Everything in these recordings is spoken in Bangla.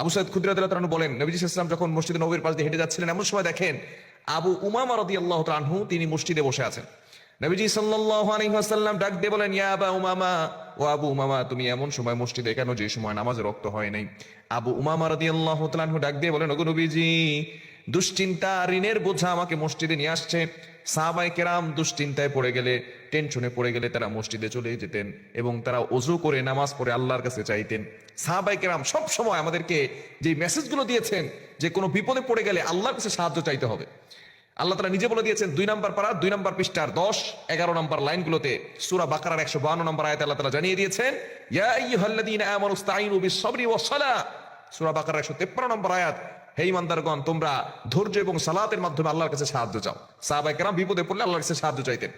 আবু সাইদ খুদ্রা বলেন, নবীজি ইসলাম যখন মসজিদে নবীর পাশ দিয়ে হেঁটে যাচ্ছিলেন, এমন সময় দেখেন আবু উমামা রদি আল্লাহ তানহু তিনি মসজিদে বসে আছেন। নবীজি সাল্লাল্লাহু ডাক দিয়ে বলেন, ইয়া আবা উমামা, ও আবু উমামা, তুমি এমন সময় মসজিদে কেন যে সময় নামাজে রক্ত হয় নাই? আবু উমামা রাদিয়াল্লাহু তাআলা ডাক দিয়ে বলেন, ওগো নবীজি, দুশ্চিন্তা, ঋণের বোঝা আমাকে মসজিদে নিয়ে আসছে। সাহাবাই কেরাম দুশ্চিন্তায় পড়ে গেলে টেনশনে পড়ে গেলে তারা মসজিদে চলে যেতেন এবং তারা অজু করে, নামাজ পড়ে আল্লাহর কাছে চাইতেন। সাহাবাই কেরাম সব সময় আমাদেরকে যে মেসেজগুলো দিয়েছেন, যে কোনো বিপদে পড়ে গেলে আল্লাহর কাছে সাহায্য চাইতে হবে। আল্লাহ তালা নিজে বলে দিয়েছেন, দুই নম্বর পাড়া দুই নম্বর পৃষ্ঠার দশ, এগারো নম্বর লাইনগুলোতে, সুরা বাকারার একশো বান্ন নম্বর আয়াত আল্লাহ তালা জানিয়ে দিয়েছেন সূরা বাকারার একশো তেপ্পান্ন নম্বর আয়াত হে ইমানদারগণ, তোমরা ধৈর্য এবং সালাতের মাধ্যমে আল্লাহর কাছে সাহায্য চাও। সাহাবাই কেরাম বিপদে পড়লে আল্লাহর কাছে সাহায্য চাইতেন।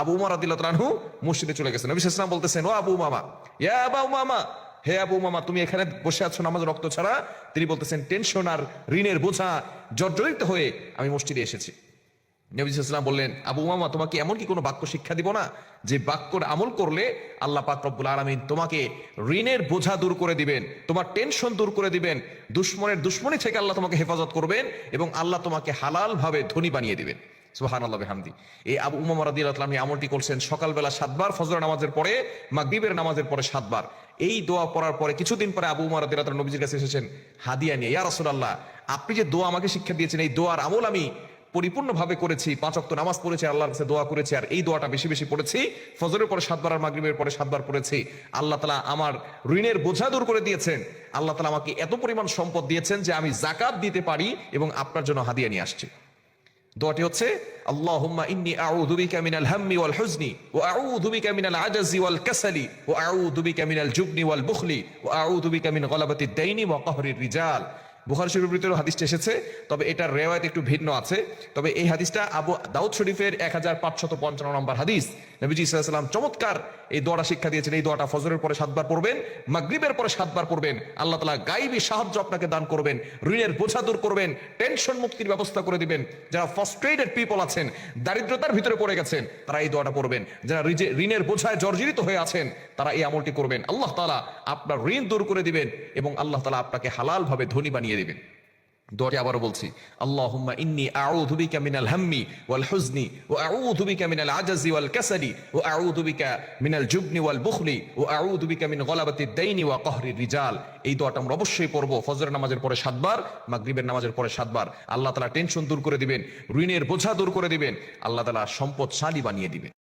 আবু উমার আদিল্লাহু মসজিদে চলে গেছেন বিশেষ নাম বলতেছেন, ও আবু মামা ইয়া আবু মামা হে আবু মামা তুমি এখানে বসে আছো নামাজ রক্ত ছাড়া? তিনি বলতেছেন, টেনশন আর ঋণের বোঝা জর্জরিত হয়ে আমি মসজিদে এসেছি। নবীলাম বললেন, আবু মামা তোমাকে এমন কি কোনো বাক্য শিক্ষা দিব না? যে বাক্যর আমল করলে আল্লাহ পাক রব্বুল আলমিন তোমাকে ঋণের বোঝা দূর করে দিবেন, তোমার টেনশন দূর করে দিবেন, দুশ্মনের দুশ্মনী থেকে আল্লাহ তোমাকে হেফাজত করবেন এবং আল্লাহ তোমাকে হালাল ভাবে ধনী বানিয়ে দিবেন। সুহান আল্লাহ হামদি এই আবু উমা রাদিয়াল্লাহু আনহু আমলটি করছেন, সকালবেলা সাতবার ফজর নামাজের পরে, মাগরিবের নামাজের পরে সাতবার। এই দোয়া পড়ার পরে কিছুদিন পরে আবু উমা রাদিয়াল্লাহু নবীজির কাছে এসেছেন, হাদিয়া নিয়ে রাসূলুল্লাহ, আপনি যে দোয়া আমাকে শিক্ষা দিয়েছেন, এই দোয়ার আমল আমি পরিপূর্ণভাবে করেছি, পাঁচ অক্ত নামাজ পড়েছি, আল্লাহর কাছে দোয়া করেছি, আর এই দোয়াটা বেশি বেশি পড়েছি। ফজরের পরে সাতবার আর মাগরিবের পরে সাতবার পড়েছি। আল্লাহ তালা আমার ঋণের বোঝা দূর করে দিয়েছেন। আল্লাহ তালা আমাকে এত পরিমাণ সম্পদ দিয়েছেন যে আমি জাকাত দিতে পারি এবং আপনার জন্য হাদিয়া নিয়ে আসছি। দোয়াটি হচ্ছে, আল্লাহুম্মা বুখারী শরীফের ভিতরে হাদিসটা এসেছে, তবে এটার রেওয়ায়ত একটু ভিন্ন আছে। তবে এই হাদিসটা আবু দাউদ শরীফের এক হাজার পাঁচশত পঞ্চান্ন নম্বর হাদিস। নবীজি সাল্লাম চমৎকার এই দোয়াটা শিক্ষা দিয়েছেন। এই দোয়াটা ফজরের পরে সাতবার পড়বেন, মাগরিবের পরে সাতবার পড়বেন। আল্লাহ তালা গাইবী সাহায্য আপনাকে দান করবেন, ঋণের বোঝা দূর করবেন, টেনশন মুক্তির ব্যবস্থা করে দিবেন। যারা ফ্রাস্ট্রেটেড পিপল আছেন, দারিদ্রতার ভিতরে পড়ে গেছেন, তারা এই দোয়াটা পড়বেন। যারা ঋণের বোঝায় জর্জরিত হয়ে আছেন, তারা এই আমলটি করবেন। আল্লাহ তালা আপনার ঋণ দূর করে দিবেন এবং আল্লাহ তালা আপনাকে হালালভাবে ধনী বানিয়ে দিবেন। দোয়াটি আবারও বলছি, আল্লাহুম্মা ইন্নী আউযু বিকা মিনাল হাম্মি ওয়াল হুজনি ওয়া আউযু বিকা মিনাল আজাজি ওয়াল কাসালি ওয়া আউযু বিকা মিনাল জুবনি ওয়াল বুখলি ওয়া আউযু বিকা মিন গলাবাতিদ দাইনি ওয়া কাহরির রিজাল। এই দোয়াটা আমরা অবশ্যই পড়ব ফজরের নামাজের পরে সাতবার, মাগরিবের নামাজের পরে সাতবার। আল্লাহ তাআলা টেনশন দূর করে দিবেন ঋণের বোঝা দূর করে দিবেন, আল্লাহ তাআলা সম্পদশালী বানিয়ে দিবেন।